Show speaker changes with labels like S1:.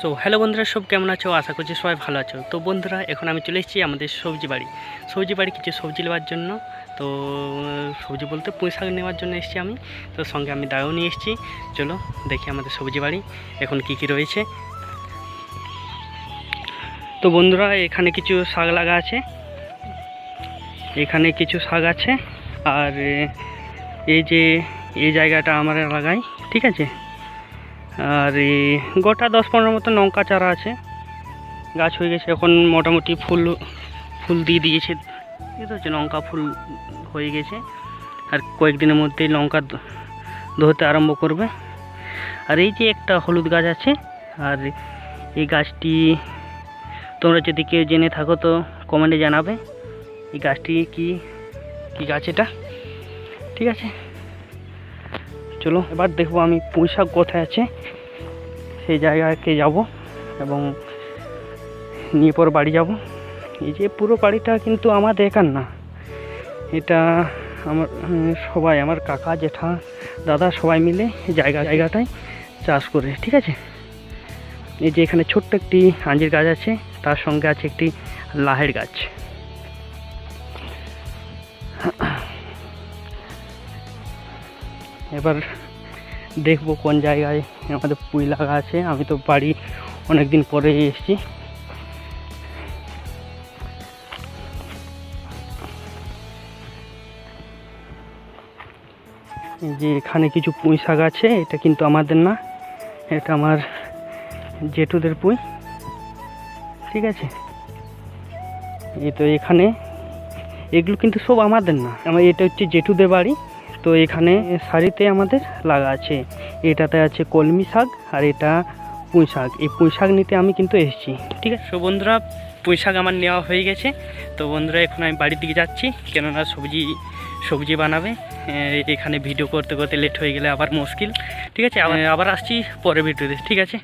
S1: So hello বন্ধুরা, সব কেমন আছো? আশা করছি সবাই ভালো আছো। তো বন্ধুরা, এখন আমি চলে এসেছি আমাদের সবজি বাড়ি। সবজি বাড়ি কিছু সবজি নেওয়ার জন্য। তো, সবজি বলতে পুঁই শাক নেওয়ার জন্য এসেছি আমি। তো, সঙ্গে আমি দাও নিয়ে এসেছি। চলো, দেখি আমাদের সবজি বাড়ি। এখন কি কি রয়েছে? তো বন্ধুরা, এখানে কিছু শাক লাগা আছে। এখানে কিছু শাক আছে। আর এই যে এই জায়গাটা আমরা লাগাই, ঠিক আছে? আর এই গোটা দশ পনেরো মতো লঙ্কা চারা আছে। গাছ হয়ে গেছে, এখন মোটামুটি ফুল ফুল দিয়ে দিয়েছে। ঠিক আছে লঙ্কা ফুল হয়ে গেছে। আর কয়েকদিনের মধ্যেই লঙ্কা ধরতে আরম্ভ করবে। আর এই যে একটা হলুদ গাছ আছে, আর এই গাছটি তোমরা যদি কেউ জেনে থাকো তো কমেন্টে জানাবে। এই গাছটি কি কি গাছ এটা? ঠিক আছে? চলো, এবার দেখব আমি পুঁই শাক কোথায় আছে। সেই জায়গাকে যাব এবং নিয়ে পর বাড়ি যাব। এই যে পুরো বাড়িটা কিন্তু আমার একার না। এটা আমার সবাই, আমার কাকা, জেঠা, দাদা সবাই মিলে জায়গা, জায়গাটায় চাষ করে, ঠিক আছে? এই যে এখানে ছোট্ট একটি আঞ্জির গাছ আছে, তার সঙ্গে আছে একটি লাহের গাছ। এবার দেখব কোন জায়গায় আমাদের পুঁই লাগা আছে। আমি তো বাড়ি অনেক দিন পরে এসেছি যে এখানে কিছু পুঁই শাক আছে, এটা কিন্তু আমাদের না। এটা আমার জেঠুদের পুঁই। ঠিক আছে? এই তো এখানে। এগুলো কিন্তু সব আমাদের না। আমার এটা হচ্ছে জেঠুদের বাড়ি। তো এখানে শাড়িতে আমাদের লাগা আছে। এটাতে আছে কলমি শাক আর এটা পুঁই শাক। এই পুঁই শাক নিতে আমি কিন্তু এসেছি, ঠিক আছে? সো বন্ধুরা, পুঁই শাক আমার নেওয়া হয়ে গেছে। তো বন্ধুরা, এখন আমি বাড়ির দিকে যাচ্ছি, কেননা সবজি সবজি বানাবে। এখানে ভিডিও করতে করতে লেট হয়ে গেলে আবার মুশকিল, ঠিক আছে? আবার- আসছি পরে ভিডিওতে, ঠিক আছে?